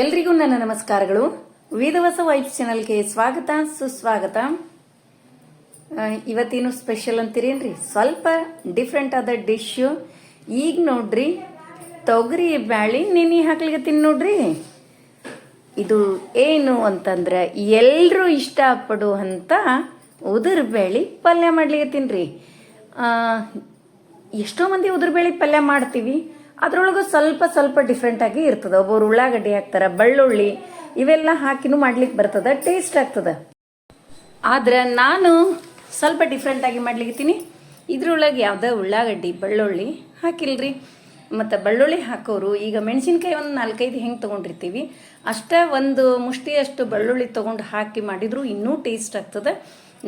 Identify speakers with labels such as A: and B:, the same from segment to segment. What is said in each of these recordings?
A: ಎಲ್ರಿಗೂ ನನ್ನ ನಮಸ್ಕಾರಗಳು. ವೇದವಸ ವೈಫ್ ಚಾನಲ್ಗೆ ಸ್ವಾಗತ, ಸುಸ್ವಾಗತ. ಇವತ್ತೇನು ಸ್ಪೆಷಲ್ ಅಂತೀರೇನ್ರಿ ಸ್ವಲ್ಪ ಡಿಫ್ರೆಂಟ್ ಆದ ಡಿಶ್ ಈಗ ನೋಡ್ರಿ, ತೊಗರಿ, ಬ್ಯಾಳಿ, ನೆನೆ ತಿನ್ ನೋಡ್ರಿ. ಇದು ಏನು ಅಂತಂದ್ರೆ ಎಲ್ಲರೂ ಇಷ್ಟಪಡುವಂಥ ಉದುರು ಬೇಳೆ ಪಲ್ಯ ಮಾಡ್ಲಿಕತ್ತೀನಿ ರೀ. ಎಷ್ಟೋ ಮಂದಿ ಉದುರು ಪಲ್ಯ ಮಾಡ್ತೀವಿ. ಅದ್ರೊಳಗೆ ಸ್ವಲ್ಪ ಸ್ವಲ್ಪ ಡಿಫ್ರೆಂಟಾಗಿ ಇರ್ತದೆ. ಒಬ್ಬರು ಉಳ್ಳಾಗಡ್ಡಿ ಹಾಕ್ತಾರೆ, ಬೆಳ್ಳುಳ್ಳಿ, ಇವೆಲ್ಲ ಹಾಕಿನೂ ಮಾಡ್ಲಿಕ್ಕೆ ಬರ್ತದೆ ಟೇಸ್ಟ್ ಆಗ್ತದೆ. ಆದ್ರೆ ನಾನು ಸ್ವಲ್ಪ ಡಿಫ್ರೆಂಟಾಗಿ ಮಾಡ್ಲಿಕತ್ತೀನಿ ಇದ್ರೊಳಗೆ ಯಾವುದೇ ಉಳ್ಳಾಗಡ್ಡಿ, ಬೆಳ್ಳುಳ್ಳಿ ಹಾಕಿಲ್ರಿ. ಮತ್ತು ಬೆಳ್ಳುಳ್ಳಿ ಹಾಕೋರು, ಈಗ ಮೆಣಸಿನ್ಕಾಯಿ ಒಂದು ನಾಲ್ಕೈದು ಹೆಂಗೆ ತೊಗೊಂಡಿರ್ತೀವಿ, ಅಷ್ಟೇ ಒಂದು ಮುಷ್ಟಿಯಷ್ಟು ಬೆಳ್ಳುಳ್ಳಿ ತೊಗೊಂಡು ಹಾಕಿ ಮಾಡಿದ್ರು ಇನ್ನೂ ಟೇಸ್ಟ್ ಆಗ್ತದೆ.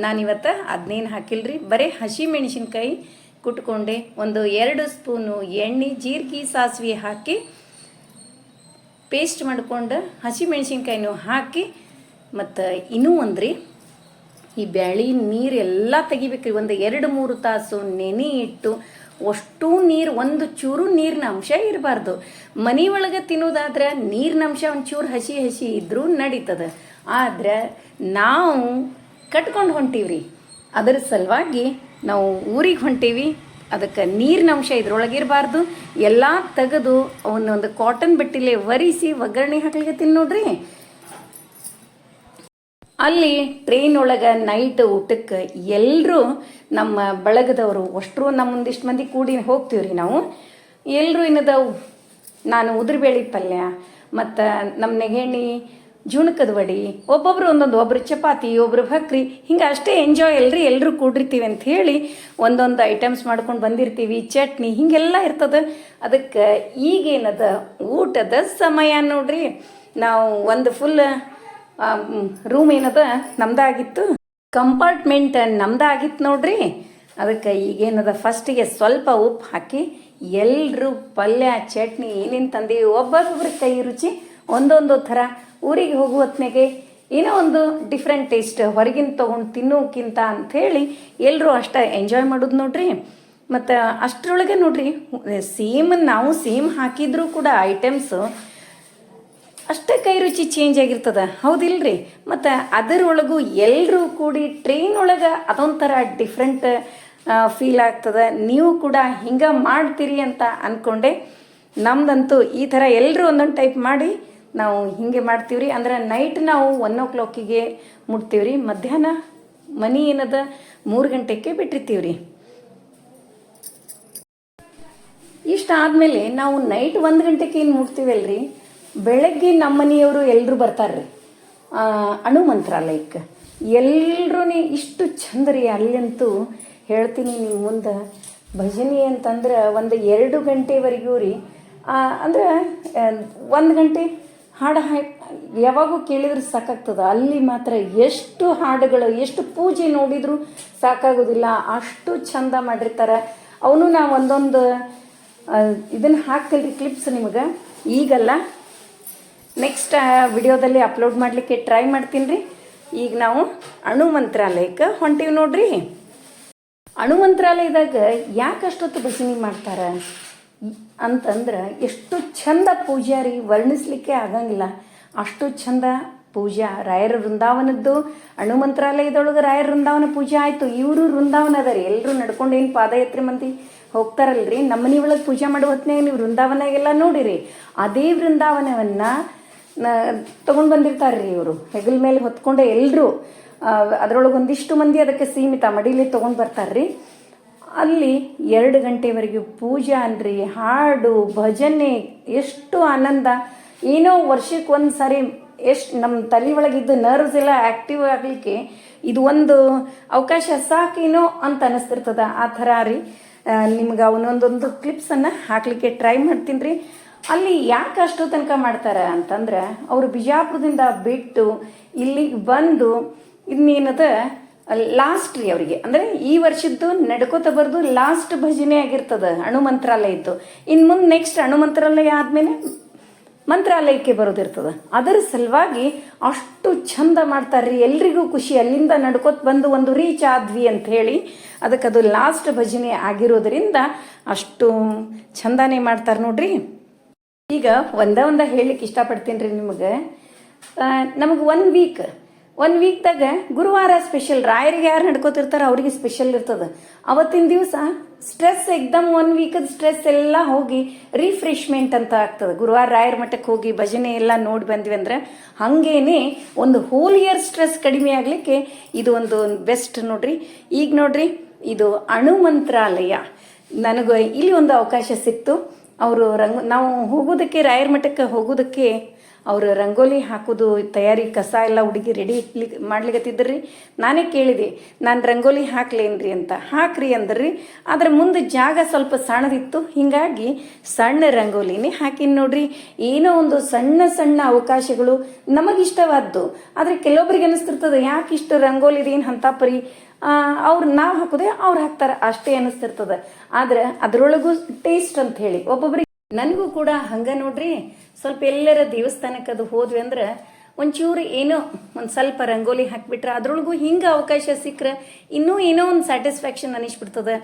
A: ನಾನಿವತ್ತು ಅದನ್ನೇನು ಹಾಕಿಲ್ರಿ, ಬರೀ ಹಸಿ ಮೆಣಸಿನ್ಕಾಯಿ ಕುಟ್ಕೊಂಡೆ ಒಂದು ಎರಡು ಸ್ಪೂನು ಎಣ್ಣೆ, ಜೀರಿಗೆ, ಸಾಸಿವೆ ಹಾಕಿ ಪೇಸ್ಟ್ ಮಾಡ್ಕೊಂಡು ಹಸಿ ಮೆಣಸಿನ್ಕಾಯಿನೂ ಹಾಕಿ ಮತ್ತು ಇನ್ನೂ ಒಂದ್ರಿ, ಈ ಬ್ಯಾಳಿ ನೀರೆಲ್ಲ ತೆಗಿಬೇಕ್ರಿ. ಒಂದು ಎರಡು, ಮೂರು ತಾಸು ನೆನೆ ಇಟ್ಟು ಅಷ್ಟು ನೀರು, ಒಂದು ಚೂರು ನೀರಿನ ಅಂಶ ಇರಬಾರ್ದು. ಮನೆ ಒಳಗೆ ತಿನ್ನೋದಾದ್ರೆ ನೀರಿನ ಅಂಶ ಚೂರು ಹಸಿ ಹಸಿ ಇದ್ರೂ ನಡೀತದೆ. ಆದ್ರೆ ನಾವು ಕಟ್ಕೊಂಡು ಹೊಂಟೀವ್ರಿ. ಅದರ ಸಲುವಾಗಿ ನಾವು ಊರಿಗೆ ಹೊಂಟೀವಿ. ಅದಕ್ಕೆ ನೀರಿನ ಅಂಶ ಇದ್ರೊಳಗೆ ಇರಬಾರ್ದು ಎಲ್ಲ ತೆಗೆದು ಅವನ್ನೊಂದು ಕಾಟನ್ ಬಟ್ಟಿಲೆ ಒರಿಸಿ ಒಗ್ಗರಣೆ ಹಾಕ್ಲಿಕ್ಕೆ ನೋಡ್ರಿ. ಅಲ್ಲಿ ಟ್ರೈನ್ ಒಳಗೆ ನೈಟ್ ಊಟಕ್ಕೆ ಎಲ್ಲರೂ ನಮ್ಮ ಬಳಗದವರು ಅಷ್ಟರು ನಮ್ಮ ಒಂದಿಷ್ಟು ಮಂದಿ ಕೂಡಿ ಹೋಗ್ತೀವ್ರಿ ನಾವು. ಎಲ್ಲರೂ ಏನದವು? ನಾನು ಉದುರುಬೇಳೆ ಪಲ್ಯ, ಮತ್ತು ನಮ್ಮ ನೆಗೆಣ್ಣಿ ಜುಣಕದ ವಡಿ, ಒಬ್ಬೊಬ್ರು ಒಂದೊಂದು, ಒಬ್ರು ಚಪಾತಿ, ಒಬ್ರು ಭಕ್ರಿ ಹಿಂಗೆ ಅಷ್ಟೇ ಎಂಜಾಯ್ ಅಲ್ರಿ ಎಲ್ಲರೂ ಕೂಡಿರ್ತೀವಿ ಅಂತ ಹೇಳಿ ಒಂದೊಂದು ಐಟಮ್ಸ್ ಮಾಡ್ಕೊಂಡು ಬಂದಿರ್ತೀವಿ, ಚಟ್ನಿ, ಹಿಂಗೆಲ್ಲ ಇರ್ತದೆ. ಅದಕ್ಕೆ ಈಗೇನದ ಊಟದ ಸಮಯ ನೋಡ್ರಿ. ನಾವು ಒಂದು ಫುಲ್ ರೂಮ್ ಏನದ, ನಮ್ದಾಗಿತ್ತು. ಕಂಪಾರ್ಟ್ಮೆಂಟ್ ನಮ್ದಾಗಿತ್ತು ನೋಡ್ರಿ. ಅದಕ್ಕೆ ಈಗೇನದ ಫಸ್ಟಿಗೆ ಸ್ವಲ್ಪ ಉಪ್ಪು ಹಾಕಿ ಎಲ್ಲರೂ ಪಲ್ಯ, ಚಟ್ನಿ, ಏನೇನು ತಂದೀವಿ ಒಬ್ಬೊಬ್ಬರ ಕೈ ರುಚಿ ಒಂದೊಂದು ಥರ ಊರಿಗೆ ಹೋಗುವ ಹೊತ್ನಾಗೆ ಏನೋ ಒಂದು ಡಿಫ್ರೆಂಟ್ ಟೇಸ್ಟ್ ಹೊರಗಿನ ತೊಗೊಂಡು ತಿನ್ನೋಕ್ಕಿಂತ ಅಂಥೇಳಿ ಎಲ್ಲರೂ ಅಷ್ಟೇ ಎಂಜಾಯ್ ಮಾಡೋದು ನೋಡ್ರಿ. ಮತ್ತು ಅಷ್ಟರೊಳಗೆ ನೋಡ್ರಿ ಸೇಮ್ ನಾವು ಸೇಮ್ ಹಾಕಿದ್ರೂ ಕೂಡ ಐಟಮ್ಸು ಅಷ್ಟೇ ಕೈ ರುಚಿ ಚೇಂಜ್ ಆಗಿರ್ತದ. ಹೌದಿಲ್ರಿ? ಮತ್ತು ಅದರೊಳಗೂ ಎಲ್ಲರೂ ಕೂಡಿ ಟ್ರೈನ್ ಒಳಗೆ ಅದೊಂಥರ ಡಿಫ್ರೆಂಟ್ ಫೀಲ್ ಆಗ್ತದೆ. ನೀವು ಕೂಡ ಹಿಂಗೆ ಮಾಡ್ತೀರಿ ಅಂತ ಅಂದ್ಕೊಂಡೆ ನಮ್ದಂತೂ ಈ ಥರ ಎಲ್ಲರೂ ಒಂದೊಂದು ಟೈಪ್ ಮಾಡಿ ನಾವು ಹಿಂಗೆ ರೀ ಅಂದ್ರೆ ನೈಟ್ ನಾವು ಒನ್ ಓ ಕ್ಲಾಕಿಗೆ ಮುಟ್ತೀವ್ರಿ. ಮಧ್ಯಾಹ್ನ ಮನಿ ಏನದ? ಮೂರು ಗಂಟೆಗೆ ಬಿಟ್ಟಿರ್ತೀವ್ರಿ. ಇಷ್ಟಾದ್ಮೇಲೆ ನಾವು ನೈಟ್ ಒಂದು ಗಂಟೆಗೆ ಏನು ಮುಟ್ತೀವಲ್ರಿ? ಬೆಳಗ್ಗೆ ನಮ್ಮ ಮನೆಯವರು ಎಲ್ಲರೂ ಬರ್ತಾರೆ ರೀ ಅಣು ಮಂತ್ರಾಲಯಕ್ಕೆ. ಎಲ್ಲರೂ ಇಷ್ಟು ಚಂದ ರೀ ಅಲ್ಲಂತೂ ಹೇಳ್ತೀನಿ ನೀವು ಮುಂದೆ. ಭಜನೆ ಅಂತಂದ್ರೆ ಒಂದು ಎರಡು ಗಂಟೆವರೆಗೂ ರೀ. ಅಂದ್ರೆ ಒಂದು ಗಂಟೆ ಹಾಡು ಯಾವಾಗೂ ಕೇಳಿದ್ರೆ ಸಾಕಾಗ್ತದೆ. ಅಲ್ಲಿ ಮಾತ್ರ ಎಷ್ಟು ಹಾಡುಗಳು, ಎಷ್ಟು ಪೂಜೆ ನೋಡಿದ್ರು ಸಾಕಾಗೋದಿಲ್ಲ. ಅಷ್ಟು ಚಂದ ಮಾಡಿರ್ತಾರೆ. ಅವನು ನಾ ಒಂದೊಂದು ಇದನ್ನು ಹಾಕ್ತಲ್ರಿ ಕ್ಲಿಪ್ಸ್ ನಿಮಗೆ. ಈಗಲ್ಲ ನೆಕ್ಸ್ಟ್ ವಿಡಿಯೋದಲ್ಲಿ ಅಪ್ಲೋಡ್ ಮಾಡಲಿಕ್ಕೆ ಟ್ರೈ ಮಾಡ್ತೀನಿ. ರೀ ಈಗ ನಾವು ಅಣು ಮಂತ್ರಾಲಯಕ್ಕೆ ಹೊಂಟೀವಿ ನೋಡ್ರಿ. ಅಣು ಮಂತ್ರಾಲಯದಾಗ ಯಾಕೆ ಅಷ್ಟೊತ್ತು ಭಜನೆ ಮಾಡ್ತಾರೆ? ಅಂತಂದ್ರೆ ಎಷ್ಟು ಚಂದ ಪೂಜಾರಿ ವರ್ಣಿಸ್ಲಿಕ್ಕೆ ಆಗಂಗಿಲ್ಲ. ಅಷ್ಟು ಚಂದ ಪೂಜಾ. ರಾಯರ ವೃಂದಾವನದ್ದು ಅಣು ಮಂತ್ರಾಲಯದೊಳಗೆ ರಾಯರ ವೃಂದಾವನ ಪೂಜೆ ಆಯಿತು. ಇವರು ವೃಂದಾವನ ಅದ ರೀ ಎಲ್ಲರೂ ನಡ್ಕೊಂಡು ಏನು ಪಾದಯಾತ್ರೆ ಮಂದಿ ಹೋಗ್ತಾರಲ್ರಿ? ನಮ್ಮ ಮನೆ ಒಳಗೆ ಪೂಜೆ ಮಾಡೋ ಹೊತ್ತಿನಾಗ ನೀವು ವೃಂದಾವನಾಗೆಲ್ಲ ನೋಡಿರಿ. ಅದೇ ವೃಂದಾವನವನ್ನು ತಗೊಂಡು ಬಂದಿರ್ತಾರೆ ರೀ ಇವರು. ಹೆಗಲ ಮೇಲೆ ಹೊತ್ಕೊಂಡೆ ಎಲ್ಲರೂ ಅದರೊಳಗೆ ಒಂದಿಷ್ಟು ಮಂದಿ ಅದಕ್ಕೆ ಸೀಮಿತ ಮಡಿಲಿ ತೊಗೊಂಡು ಬರ್ತಾರ್ರಿ. ಅಲ್ಲಿ ಎರಡು ಗಂಟೆವರೆಗೆ ಪೂಜೆ ಅನ್ರಿ ಹಾಡು, ಭಜನೆ, ಎಷ್ಟು ಆನಂದ. ಏನೋ ವರ್ಷಕ್ಕೆ ಒಂದು ಸಾರಿ ಎಷ್ಟು ನಮ್ಮ ತಲೆ ಒಳಗಿದ್ದು ನರ್ವ್ಸ್ ಎಲ್ಲ ಆ್ಯಕ್ಟಿವ್ ಆಗಲಿಕ್ಕೆ ಇದು ಒಂದು ಅವಕಾಶ ಸಾಕೇನೋ ಅಂತ ಅನಿಸ್ತಿರ್ತದ. ಆ ಥರ ರೀ. ನಿಮ್ಗೆ ಅವನೊಂದೊಂದು ಕ್ಲಿಪ್ಸನ್ನು ಹಾಕ್ಲಿಕ್ಕೆ ಟ್ರೈ ಮಾಡ್ತೀನಿ ರೀ. ಅಲ್ಲಿ ಯಾಕೆ ಅಷ್ಟು ತನಕ ಮಾಡ್ತಾರೆ ಅಂತಂದ್ರೆ, ಅವರು ಬಿಜಾಪುರದಿಂದ ಬಿಟ್ಟು ಇಲ್ಲಿಗೆ ಬಂದು ಇನ್ನೇನದ ಲಾಸ್ಟ್ ರೀ ಅವರಿಗೆ. ಅಂದರೆ ಈ ವರ್ಷದ್ದು ನಡ್ಕೋತ ಬರೆದು ಲಾಸ್ಟ್ ಭಜನೆ ಆಗಿರ್ತದ, ಅಣು ಇತ್ತು. ಇನ್ನು ಮುಂದೆ ನೆಕ್ಸ್ಟ್ ಅಣು ಮಂತ್ರಾಲಯ ಆದಮೇಲೆ ಮಂತ್ರಾಲಯಕ್ಕೆ ಬರೋದಿರ್ತದೆ ಅದರ ಸಲುವಾಗಿ ಅಷ್ಟು ಚಂದ ಮಾಡ್ತಾರ್ರಿ. ಎಲ್ರಿಗೂ ಖುಷಿ. ಅಲ್ಲಿಂದ ನಡ್ಕೋತ ಬಂದು ಒಂದು ರೀಚ್ ಆದ್ವಿ ಅಂತ ಹೇಳಿ ಅದಕ್ಕೆ ಅದು ಲಾಸ್ಟ್ ಭಜನೆ ಆಗಿರೋದ್ರಿಂದ ಅಷ್ಟು ಚಂದಾನೇ ಮಾಡ್ತಾರೆ ನೋಡ್ರಿ. ಈಗ ಒಂದ ಒಂದ ಹೇಳಲಿಕ್ಕೆ ಇಷ್ಟಪಡ್ತೀನಿ ರೀ ನಿಮಗೆ. ನಮಗೆ ಒನ್ ವೀಕ್ ಒನ್ ವೀಕ್ದಾಗ ಗುರುವಾರ ಸ್ಪೆಷಲ್ ರಾಯರಿಗೆ ಯಾರು ನಡ್ಕೋತಿರ್ತಾರೋ ಅವ್ರಿಗೆ ಸ್ಪೆಷಲ್ ಇರ್ತದೆ. ಅವತ್ತಿನ ದಿವಸ ಸ್ಟ್ರೆಸ್ ಎಕ್ದಮ್ ಒನ್ ವೀಕದ ಸ್ಟ್ರೆಸ್ ಎಲ್ಲ ಹೋಗಿ ರಿಫ್ರೆಶ್ಮೆಂಟ್ ಅಂತ ಆಗ್ತದೆ. ಗುರುವಾರ ರಾಯರ ಮಠಕ್ಕೆ ಹೋಗಿ ಭಜನೆ ಎಲ್ಲ ನೋಡಿ ಬಂದ್ವಿ ಅಂದ್ರೆ ಹಾಗೇನೆ ಒಂದು ಹೋಲ್ ಇಯರ್ ಸ್ಟ್ರೆಸ್ ಕಡಿಮೆ ಆಗಲಿಕ್ಕೆ ಇದು ಒಂದು ಬೆಸ್ಟ್ ನೋಡ್ರಿ. ಈಗ ನೋಡ್ರಿ, ಇದು ಅಣು ಮಂತ್ರಾಲಯ. ನನಗೆ ಇಲ್ಲಿ ಒಂದು ಅವಕಾಶ ಸಿಕ್ತು. ಅವರು ರಂಗ, ನಾವು ಹೋಗೋದಕ್ಕೆ, ರಾಯರ ಮಠಕ್ಕೆ ಹೋಗೋದಕ್ಕೆ ಅವರು ರಂಗೋಲಿ ಹಾಕೋದು, ತಯಾರಿ ಕಸ ಎಲ್ಲ ಹುಡುಗಿ ರೆಡಿ ಇಕ್ಲಿ ರೀ ನಾನೇ ಕೇಳಿದೆ, ನಾನು ರಂಗೋಲಿ ಹಾಕ್ಲೇನ್ರಿ ಅಂತ. ಹಾಕ್ರಿ ಅಂದ್ರಿ. ಆದ್ರೆ ಮುಂದೆ ಜಾಗ ಸ್ವಲ್ಪ ಸಣ್ಣದಿತ್ತು, ಹಿಂಗಾಗಿ ಸಣ್ಣ ರಂಗೋಲಿನೇ ಹಾಕಿನ್ ನೋಡ್ರಿ. ಏನೋ ಒಂದು ಸಣ್ಣ ಸಣ್ಣ ಅವಕಾಶಗಳು ನಮಗಿಷ್ಟವಾದ್ದು. ಆದರೆ ಕೆಲವೊಬ್ರಿಗೆ ಅನಿಸ್ತಿರ್ತದೆ, ಯಾಕೆ ಇಷ್ಟು ರಂಗೋಲಿ ಇದೇನು ಅಂತ ಪರಿ. ಅವ್ರು ನಾವು ಹಾಕೋದೆ ಅವ್ರು ಹಾಕ್ತಾರೆ, ಅಷ್ಟೇ ಅನಿಸ್ತಿರ್ತದೆ. ಆದ್ರೆ ಅದರೊಳಗೂ ಟೇಸ್ಟ್ ಅಂತ ಹೇಳಿ, ಒಬ್ಬೊಬ್ರಿಗೆ ನನಗೂ ಕೂಡ ಹಂಗ ನೋಡ್ರಿ. ಸ್ವಲ್ಪ ಎಲ್ಲರ ದೇವಸ್ಥಾನಕ್ಕೆ ಅದು ಹೋದ್ವಿ ಅಂದ್ರೆ ಒಂಚೂರು ಏನೋ ಒಂದು ಸ್ವಲ್ಪ ರಂಗೋಲಿ ಹಾಕ್ಬಿಟ್ರೆ ಅದ್ರೊಳಗೂ ಹಿಂಗೆ ಅವಕಾಶ ಸಿಕ್ಕರೆ ಇನ್ನೂ ಏನೋ ಒಂದು ಸ್ಯಾಟಿಸ್ಫ್ಯಾಕ್ಷನ್ ಅನಿಸ್ಬಿಡ್ತದೆ.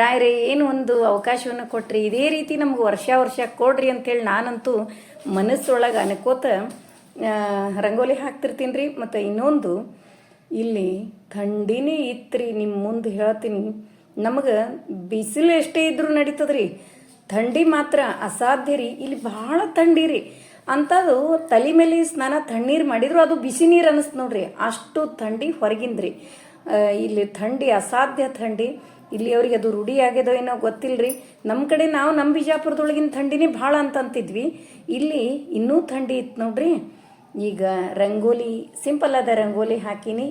A: ರಾಯರೇ ಏನು ಒಂದು ಅವಕಾಶವನ್ನು ಕೊಟ್ರಿ. ಇದೇ ರೀತಿ ನಮ್ಗೆ ವರ್ಷ ವರ್ಷ ಕೊಡ್ರಿ ಅಂತೇಳಿ ನಾನಂತೂ ಮನಸ್ಸೊಳಗೆ ಅನ್ಕೋತ ರಂಗೋಲಿ ಹಾಕ್ತಿರ್ತೀನಿ ರೀ ಮತ್ತು ಇನ್ನೊಂದು, ಇಲ್ಲಿ ಥಂಡಿನೇ ಇತ್ರಿ ನಿಮ್ಮ ಮುಂದೆ ಹೇಳ್ತೀನಿ. ನಮಗೆ ಬಿಸಿಲು ಎಷ್ಟೇ ಇದ್ರೂ ನಡೀತದ್ರಿ. ಥಂಡಿ ಮಾತ್ರ ಅಸಾಧ್ಯ ರೀ. ಇಲ್ಲಿ ಭಾಳ ಥಂಡಿ ರೀ. ಅಂಥದ್ದು ತಲೆ ಮೇಲೆ ಸ್ನಾನ ತಣ್ಣೀರು ಮಾಡಿದ್ರು ಅದು ಬಿಸಿ ನೀರು ಅನ್ನಿಸ್ತು ನೋಡ್ರಿ. ಅಷ್ಟು ಥಂಡಿ ಹೊರಗಿಂದ್ರಿ ಇಲ್ಲಿ ಥಂಡಿ ಅಸಾಧ್ಯ ಥಂಡಿ. ಇಲ್ಲಿ ಅವ್ರಿಗೆ ಅದು ರೂಢಿ ಆಗ್ಯದೋ ಏನೋ ಗೊತ್ತಿಲ್ರಿ. ನಮ್ಮ ಕಡೆ ನಾವು ನಮ್ಮ ಬಿಜಾಪುರದೊಳಗಿನ ಥಂಡಿನೇ ಭಾಳ ಅಂತಂತಿದ್ವಿ. ಇಲ್ಲಿ ಇನ್ನೂ ಥಂಡಿ ಇತ್ತು ನೋಡ್ರಿ. ಈಗ ರಂಗೋಲಿ, ಸಿಂಪಲ್ ಆದ ರಂಗೋಲಿ ಹಾಕಿನಿ.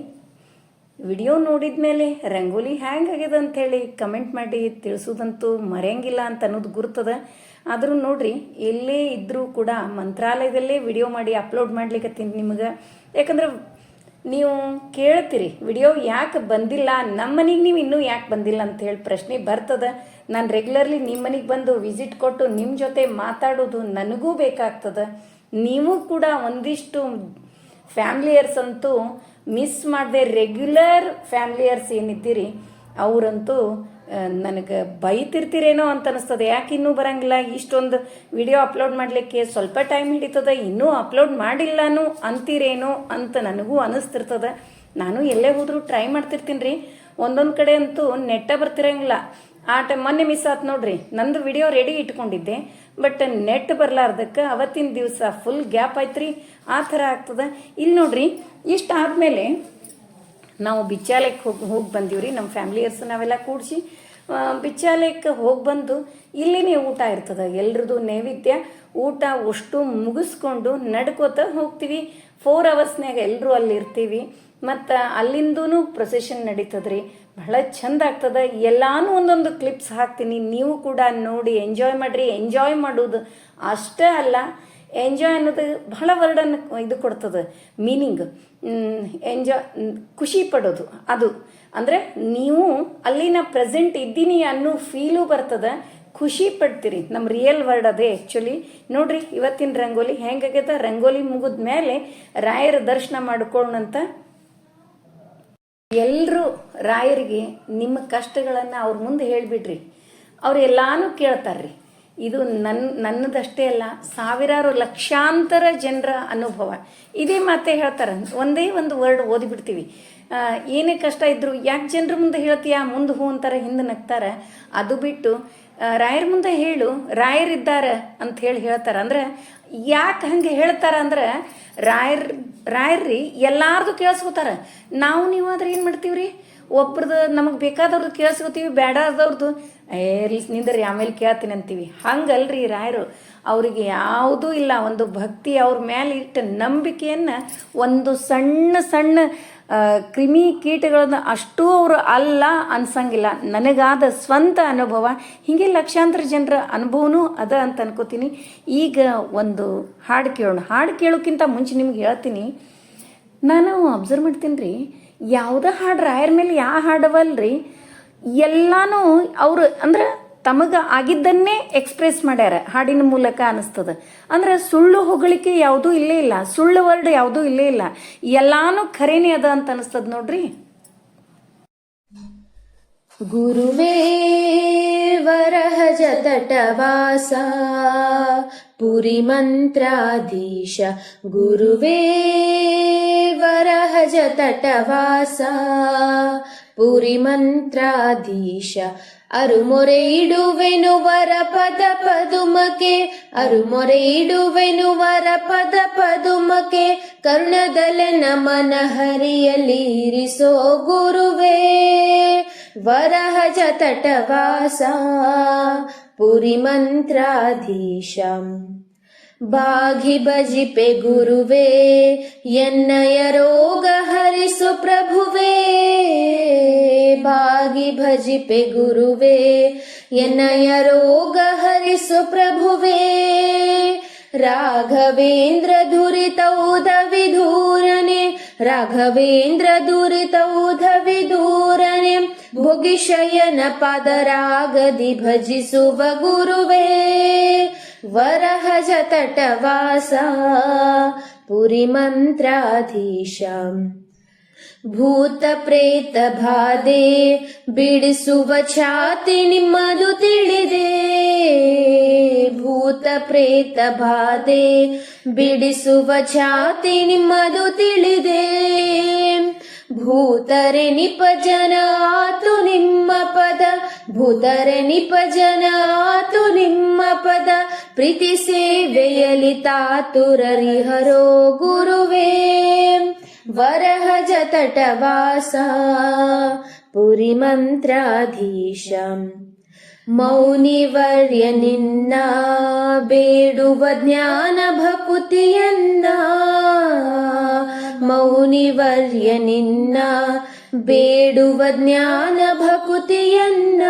A: ವಿಡಿಯೋ ನೋಡಿದ ಮೇಲೆ ರಂಗೋಲಿ ಹ್ಯಾಂಗ್ ಆಗ್ಯದ ಅಂಥೇಳಿ ಕಮೆಂಟ್ ಮಾಡಿ ತಿಳಿಸೋದಂತೂ ಮರೆಯಂಗಿಲ್ಲ ಅಂತ ಅನ್ನೋದು ಗುರ್ತದ. ಆದರೂ ನೋಡ್ರಿ, ಎಲ್ಲೇ ಇದ್ದರೂ ಕೂಡ ಮಂತ್ರಾಲಯದಲ್ಲೇ ವಿಡಿಯೋ ಮಾಡಿ ಅಪ್ಲೋಡ್ ಮಾಡ್ಲಿಕ್ಕತ್ತೀನಿ ನಿಮಗೆ. ಯಾಕಂದ್ರೆ ನೀವು ಕೇಳ್ತೀರಿ, ವಿಡಿಯೋ ಯಾಕೆ ಬಂದಿಲ್ಲ ನಮ್ಮ ಮನೆಗೆ ನೀವು ಇನ್ನೂ ಯಾಕೆ ಬಂದಿಲ್ಲ ಅಂತ ಹೇಳಿ ಪ್ರಶ್ನೆ ಬರ್ತದ. ನಾನು ರೆಗ್ಯುಲರ್ಲಿ ನಿಮ್ಮ ಮನೆಗೆ ಬಂದು ವಿಸಿಟ್ ಕೊಟ್ಟು ನಿಮ್ಮ ಜೊತೆ ಮಾತಾಡೋದು ನನಗೂ ಬೇಕಾಗ್ತದ. ನೀವು ಕೂಡ ಒಂದಿಷ್ಟು ಫ್ಯಾಮ್ಲಿಯರ್ಸ್ ಅಂತೂ ಮಿಸ್ ಮಾಡದೆ ರೆಗ್ಯುಲರ್ ಫ್ಯಾಮ್ಲಿಯರ್ಸ್ ಏನಿದ್ದೀರಿ, ಅವರಂತೂ ನನಗೆ ಬೈತಿರ್ತೀರೇನೋ ಅಂತ ಅನಿಸ್ತದೆ. ಯಾಕೆ ಇನ್ನೂ ಬರಂಗಿಲ್ಲ? ಇಷ್ಟೊಂದು ವಿಡಿಯೋ ಅಪ್ಲೋಡ್ ಮಾಡಲಿಕ್ಕೆ ಸ್ವಲ್ಪ ಟೈಮ್ ಹಿಡಿತದೆ, ಇನ್ನೂ ಅಪ್ಲೋಡ್ ಮಾಡಿಲ್ಲನೂ ಅಂತೀರೇನೋ ಅಂತ ನನಗೂ ಅನಿಸ್ತಿರ್ತದ. ನಾನು ಎಲ್ಲೇ ಹೋದರೂ ಟ್ರೈ ಮಾಡ್ತಿರ್ತೀನಿ ರೀ ಒಂದೊಂದು ಕಡೆ ಅಂತೂ ನೆಟ್ಟ ಬರ್ತಿರಂಗಿಲ್ಲ. ಆ ಟೈಮ್ ಮೊನ್ನೆ ಮಿಸ್ ಆತ್ ನೋಡ್ರಿ. ನಂದು ವಿಡಿಯೋ ರೆಡಿ ಇಟ್ಕೊಂಡಿದ್ದೆ. ಬಟ್ ನೆಟ್ ಬರ್ಲಾರ್ದಕ್ಕೆ ಅವತ್ತಿನ ದಿವಸ ಫುಲ್ ಗ್ಯಾಪ್ ಆಯ್ತ್ರಿ. ಆ ಥರ ಆಗ್ತದೆ. ಇಲ್ಲಿ ನೋಡ್ರಿ, ಇಷ್ಟ ಆದಮೇಲೆ ನಾವು ಬಿಚ್ಚಾಲಯಕ್ಕೆ ಹೋಗಿ ಹೋಗಿ ಬಂದೀವ್ರಿ. ನಮ್ಮ ಫ್ಯಾಮಿಲಿಯರ್ಸ್ ನಾವೆಲ್ಲ ಕೂಡಿಸಿ ಬಿಚ್ಚಾಲಯಕ್ಕೆ ಹೋಗಿ ಬಂದು ಇಲ್ಲಿನೇ ಊಟ ಇರ್ತದೆ. ಎಲ್ರದ್ದು ನೈವೇದ್ಯ, ಊಟ ಅಷ್ಟು ಮುಗಿಸ್ಕೊಂಡು ನಡ್ಕೋತ ಹೋಗ್ತೀವಿ. ಫೋರ್ ಅವರ್ಸ್ನಾಗ ಎಲ್ಲರೂ ಅಲ್ಲಿ ಇರ್ತೀವಿ ಮತ್ತು ಅಲ್ಲಿಂದೂ ಪ್ರೊಸೆಷನ್ ನಡೀತದ್ರಿ. ಬಹಳ ಚಂದ ಆಗ್ತದೆ. ಎಲ್ಲಾನು ಒಂದೊಂದು ಕ್ಲಿಪ್ಸ್ ಹಾಕ್ತೀನಿ. ನೀವು ಕೂಡ ನೋಡಿ ಎಂಜಾಯ್ ಮಾಡ್ರಿ. ಎಂಜಾಯ್ ಮಾಡೋದು ಅಷ್ಟೇ ಅಲ್ಲ ಎಂಜಾಯ್ ಅನ್ನೋದು ಬಹಳ ವರ್ಡನ್ನು ಇದು ಕೊಡ್ತದೆ. ಮೀನಿಂಗ್ ಎಂಜಾಯ್ ಖುಷಿ ಪಡೋದು ಅದು. ಅಂದರೆ ನೀವು ಅಲ್ಲಿನ ಪ್ರೆಸೆಂಟ್ ಇದ್ದೀನಿ ಅನ್ನೋ ಫೀಲು ಬರ್ತದೆ. ಖುಷಿ ಪಡ್ತೀರಿ. ನಮ್ಮ ರಿಯಲ್ ವರ್ಡ್ ಅದೇ ಆ್ಯಕ್ಚುಲಿ ನೋಡ್ರಿ, ಇವತ್ತಿನ ರಂಗೋಲಿ ಹೆಂಗಾಗ್ಯದ? ರಂಗೋಲಿ ಮುಗಿದ ಮೇಲೆ ರಾಯರ ದರ್ಶನ ಮಾಡ್ಕೊಳ್ಳೋಣಂತ ಎಲ್ಲರೂ ರಾಯರಿಗೆ ನಿಮ್ಮ ಕಷ್ಟಗಳನ್ನು ಅವ್ರ ಮುಂದೆ ಹೇಳಿಬಿಡ್ರಿ. ಅವ್ರು ಎಲ್ಲಾನು ಕೇಳ್ತಾರ್ರಿ. ಇದು ನನ್ನ ನನ್ನದಷ್ಟೇ ಅಲ್ಲ, ಸಾವಿರಾರು ಲಕ್ಷಾಂತರ ಜನರ ಅನುಭವ. ಇದೇ ಮಾತೇ ಹೇಳ್ತಾರೆ. ಒಂದೇ ಒಂದು ವರ್ಡ್ ಓದಿಬಿಡ್ತೀವಿ. ಏನೇ ಕಷ್ಟ ಇದ್ರು ಯಾಕೆ ಜನರ ಮುಂದೆ ಹೇಳ್ತೀಯಾ? ಮುಂದೆ ಹೂ ಅಂತಾರೆ, ಹಿಂದೆ ನಗ್ತಾರೆ. ಅದು ಬಿಟ್ಟು ರಾಯರ ಮುಂದೆ ಹೇಳು, ರಾಯರಿದ್ದಾರೆ ಅಂತ ಹೇಳಿ ಹೇಳ್ತಾರೆ. ಅಂದ್ರೆ ಯಾಕೆ ಹಂಗೆ ಹೇಳ್ತಾರೆ ಅಂದ್ರೆ, ರಾಯರ್, ರಾಯರ್ರಿ ಎಲ್ಲಾರ್ದು ಕೇಳಿಸ್ಕೋತಾರೆ. ನಾವು ನೀವು ಆದ್ರೆ ಏನು ಮಾಡ್ತೀವ್ರಿ? ಒಬ್ರದ್ದು ನಮಗೆ ಬೇಕಾದವ್ರದ್ದು ಕೇಳಿಸ್ಕೊತೀವಿ ಬೇಡಾದವ್ರದ್ದು ಏ ನಿಂದ್ರಿ, ಆಮೇಲೆ ಕೇಳ್ತೀನಿ ಅಂತೀವಿ. ಹಂಗಲ್ರಿ ರಾಯರು. ಅವರಿಗೆ ಯಾವುದೂ ಇಲ್ಲ, ಒಂದು ಭಕ್ತಿ ಅವ್ರ ಮೇಲೆ ಇಟ್ಟ ನಂಬಿಕೆಯನ್ನು ಒಂದು ಸಣ್ಣ ಸಣ್ಣ ಕ್ರಿಮಿ ಕೀಟಗಳನ್ನು ಅಷ್ಟೂ ಅವರು ಅಲ್ಲ ಅನ್ಸಂಗಿಲ್ಲ. ನನಗಾದ ಸ್ವಂತ ಅನುಭವ, ಹೀಗೆ ಲಕ್ಷಾಂತರ ಜನರ ಅನುಭವನೂ ಅದ ಅಂತ ಅನ್ಕೋತೀನಿ. ಈಗ ಒಂದು ಹಾಡು ಕೇಳೋಣ. ಹಾಡು ಕೇಳೋಕ್ಕಿಂತ ಮುಂಚೆ ನಿಮ್ಗೆ ಹೇಳ್ತೀನಿ. ನಾನು ಅಬ್ಸರ್ವ್ ಮಾಡ್ತೀನಿ ರೀ ಯಾವುದೇ ಹಾಡು ರಾಯರ್ ಮೇಲೆ ಯಾವ ಹಾಡವಲ್ರಿ ಎಲ್ಲಾನು ಅವರು ಅಂದ್ರೆ ತಮಗೆ ಆಗಿದ್ದನ್ನೇ ಎಕ್ಸ್ಪ್ರೆಸ್ ಮಾಡ್ಯಾರ. ಹಾಡಿನ ಮೂಲಕ ಅನಿಸ್ತದೆ. ಅಂದ್ರೆ ಸುಳ್ಳು ಹೊಗಳಿಕೆ ಯಾವುದೂ ಇಲ್ಲೇ ಇಲ್ಲ. ಸುಳ್ಳು ವರ್ಡ್ ಯಾವುದೂ ಇಲ್ಲೇ ಇಲ್ಲ. ಎಲ್ಲಾನು ಖರೇನೇ ಅದ ಅಂತ ಅನಿಸ್ತದ ನೋಡ್ರಿ.
B: ಗುರುವೇ ವರಹ ತಟವಾಸ, ಪುರಿ ಮಂತ್ರಾಧೀಶ. ಗುರುವೇ ವರಹ ತಟವಾಸ ಪುರಿ ಮಂತ್ರಾಧೀಶ ಅರುಮೊರೆ ಇಡುವೆನು ವರ ಪದ ಪದುಮಕೆ ಅರುಮೊರೆ ಇಡುವೆನು ವರ ಪದ ಪದುಮಕೆ, ಕರುಣದಲೆ ನಮನ ಹರಿಯಲಿರಿಸೋ ಗುರುವೇ. ವರಹಜ ತಟವಾಸ ಪುರಿ ಮಂತ್ರಾಧೀಶ ಬಾಗಿ ಬಜಿಪೆ ಗುರುವೇ, ಎನ್ನಯ ರೋಗ ಹರಿಸು ಪ್ರಭುವೇ. भजिपे गुरुवे यनय रोग हरिसु प्रभुवे। राघवेन्द्र दुरितौ धविधूरने राघवेन्द्र दुरितौ धवि दूरने भुगिशयन पादरागदि भजिसुव गुरुवे। वरहज तटवासा पुरि मन्त्राधीशाम्। ಭೂತ ಪ್ರೇತ ಬಾಧೆ ಬಿಡಿಸುವ ಛಾತಿ ನಿಮ್ಮದು ತಿಳಿದೆ. ಭೂತ ಪ್ರೇತ ಬಾಧೆ ಬಿಡಿಸುವ ಛಾತಿ ನಿಮ್ಮದು ತಿಳಿದೆ. ಭೂತರೆ ನಿಪಜನ ಆತು ನಿಮ್ಮ ಪದ. ಭೂತರೆ ನಿಪಜನ ಆತು ನಿಮ್ಮ ಪದ. ಪ್ರೀತಿ ಸೇವೆಯಲಿ ತಾತುರರಿಹರೋ ಗುರುವೇ. ವರಹಜ ತಟವಾಸ ಪುರಿ ಮಂತ್ರಾಧೀಶಂ ಮೌನಿವರ್ಯ ನಿನ್ನ ಬೇಡುವ ಜ್ಞಾನ ಭಕುತಿಯನ್ನ ಮೌನಿವರ್ಯ ನಿನ್ನ ಬೇಡುವ ಜ್ಞಾನ ಭಕುತಿಯನ್ನ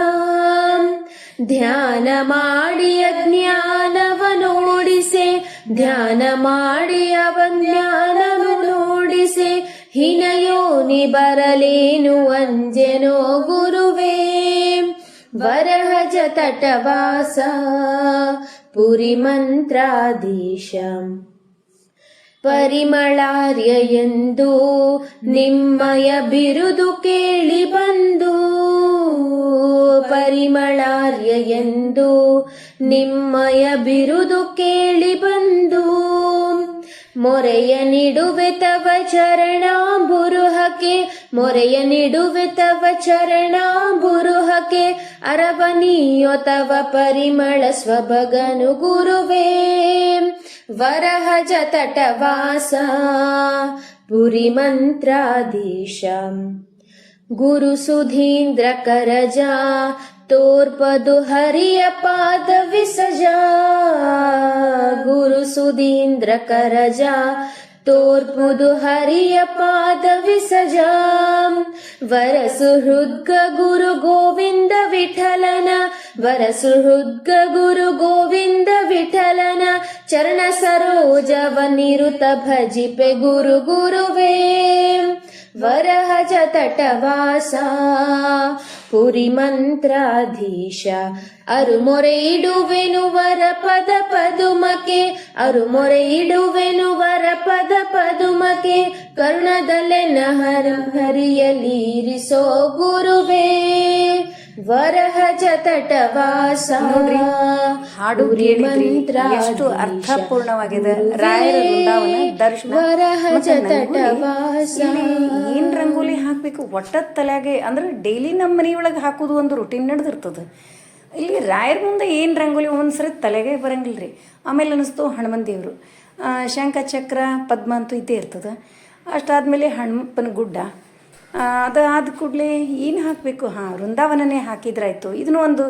B: ಧ್ಯಾನ ಮಾಡಿ ಅಜ್ಞಾನವ ನೋಡಿಸೆ ಧ್ಯಾನ ಮಾಡಿ ಅವ ಜ್ಞಾನವ ನೋಡಿಸೆ ಹಿನಯೋನಿ ಬರಲೇನು ಅಂಜೆನೋ ಗುರುವೇ? ವರಹಜ ತಟವಾಸ ಪುರಿ ಮಂತ್ರಾಧೀಶ ಪರಿಮಳಾರ್ಯ ಎಂದು ನಿಮ್ಮಯ ಬಿರುದು ಕೇಳಿ ಬಂದು, ಪರಿಮಳಾರ್ಯ ಎಂದು ನಿಮ್ಮಯ ಬಿರುದು ಕೇಳಿ ಬಂದು ಮೊರೆಯ ನಿಡುವೆ ತವ ಚರಣ ಬುರುಹಕ್ಕೆ ಮೊರೆಯ ನಿಡುವೆ ತವ ಚರಣ ಬುರುಹಕ್ಕೆ ಅರವನಿಯೋ ತವ ಪರಿಮಳ ಸ್ವಭಗನು ಗುರುವೇ ವರಹಜ ತಟವಾಸ ಪುರಿ ಮಂತ್ರಾಧೀಶಂ ಗುರು ोर्पदु हरियपाद विसजा गुरु सुधीन्द्र करजा तोर्पदु हरियपाद विसजा वरसुहृद्गुरु गोविन्द विठलन वरसुहृद्गुरु गोविन्दविठलन चरण सरोजव निरुत भजि गुरु गुरुवे ವರಹಜ ತಟವಾಸ ಪುರಿ ಮಂತ್ರಾಧೀಶ ಅರುಮೊರೆ ಇಡುವೆನು ವರ ಪದ ಪದುಮಕೆ ಅರುಮೊರೆ ಇಡುವೆನು ವರ ಪದ ಪದುಮಕೆ ಕರ್ಣದಲ್ಲೆ ನಹರ ಹರಿಯಲಿರಿಸೋ ಗುರುವೇ ವರಹಜ ತಟವಾಸ
A: ನೋಡ್ರಿ, ಹಾಡು
B: ಮಂತ್ರ
A: ಎಷ್ಟು ಅರ್ಥಪೂರ್ಣವಾಗಿದೆ. ರಾಯರ ವೃಂದಾವನ ದರ್ಶನ. ವರಹ
B: ತಟವಾಸ.
A: ಏನ್ ರಂಗೋಲಿ ಹಾಕ್ಬೇಕು? ಒಟ್ಟ ತಲೆಗೆ ಅಂದ್ರೆ ಡೈಲಿ ನಮ್ಮ ಮನೆಯೊಳಗೆ ಹಾಕೋದು ಒಂದು ರುಟೀನ್ ನಡೆದಿರ್ತದೆ. ಇಲ್ಲಿ ರಾಯರ ಮುಂದೆ ಏನು ರಂಗೋಲಿ ಒಂದ್ಸರಿ ತಲೆಗೆ ಬರಂಗಿಲ್ಲ ರೀ ಆಮೇಲೆ ಅನ್ನಿಸ್ತು ಹನುಮನ್ ದೇವರು. ಶಂಖ ಚಕ್ರ ಪದ್ಮ ಅಂತೂ ಇದ್ದೇ ಇರ್ತದೆ. ಅಷ್ಟಾದ್ಮೇಲೆ ಹನುಮಪ್ಪನ ಗುಡ್ಡ. ಅದು ಆದ ಕೂಡಲೇ ಏನು ಹಾಕಬೇಕು? ಹಾಂ, ವೃಂದಾವನನೇ ಹಾಕಿದ್ರಾಯ್ತು. ಇದನ್ನು ಒಂದು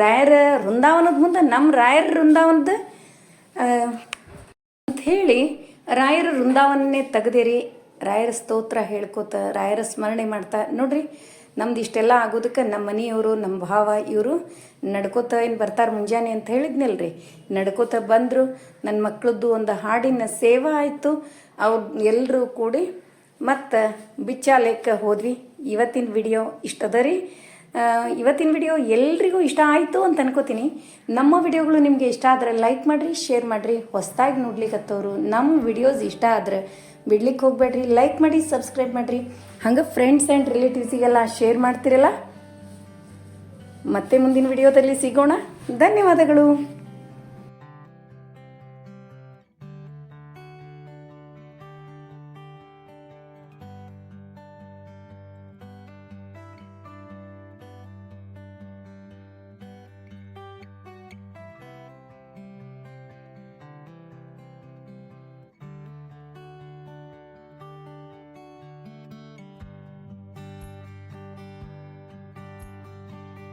A: ರಾಯರ ವೃಂದಾವನದ ಮುಂದೆ ನಮ್ಮ ರಾಯರ ವೃಂದಾವನದ ಅಂತ ಹೇಳಿ ರಾಯರ ವೃಂದಾವನನೇ ತೆಗ್ದೇರಿ. ರಾಯರ ಸ್ತೋತ್ರ ಹೇಳ್ಕೋತ, ರಾಯರ ಸ್ಮರಣೆ ಮಾಡ್ತಾ, ನೋಡ್ರಿ, ನಮ್ದು ಇಷ್ಟೆಲ್ಲ ಆಗೋದಕ್ಕೆ ನಮ್ಮ ಮನೆಯವರು, ನಮ್ಮ ಭಾವ ಇವರು ನಡ್ಕೋತ ಏನು ಬರ್ತಾರೆ ಮುಂಜಾನೆ ಅಂತ ಹೇಳಿದ್ನಲ್ಲ ರೀ ನಡ್ಕೋತ ಬಂದರು ನನ್ನ ಮಕ್ಕಳದ್ದು ಒಂದು ಹಾಡಿನ ಸೇವಾ ಆಯಿತು. ಅವ್ರು ಎಲ್ಲರೂ ಕೂಡಿ ಮತ್ತು ಬಿಚ್ಚಾಲೆಕ್ಕೆ ಹೋದ್ವಿ. ಇವತ್ತಿನ ವಿಡಿಯೋ ಇಷ್ಟದ ರೀ. ಇವತ್ತಿನ ವಿಡಿಯೋ ಎಲ್ರಿಗೂ ಇಷ್ಟ ಆಯಿತು ಅಂತ ಅನ್ಕೋತೀನಿ. ನಮ್ಮ ವಿಡಿಯೋಗಳು ನಿಮಗೆ ಇಷ್ಟ ಆದರೆ ಲೈಕ್ ಮಾಡಿರಿ, ಶೇರ್ ಮಾಡಿರಿ. ಹೊಸದಾಗಿ ನೋಡ್ಲಿಕ್ಕತ್ತವರು ನಮ್ಮ ವಿಡಿಯೋಸ್ ಇಷ್ಟ ಆದ್ರೆ ಬಿಡ್ಲಿಕ್ಕೆ ಹೋಗ್ಬೇಡ್ರಿ. ಲೈಕ್ ಮಾಡಿ, ಸಬ್ಸ್ಕ್ರೈಬ್ ಮಾಡಿರಿ. ಹಂಗೆ ಫ್ರೆಂಡ್ಸ್ ಆ್ಯಂಡ್ ರಿಲೇಟಿವ್ಸಿಗೆಲ್ಲ ಶೇರ್ ಮಾಡ್ತಿರಲ್ಲ? ಮತ್ತೆ ಮುಂದಿನ ವಿಡಿಯೋದಲ್ಲಿ ಸಿಗೋಣ. ಧನ್ಯವಾದಗಳು.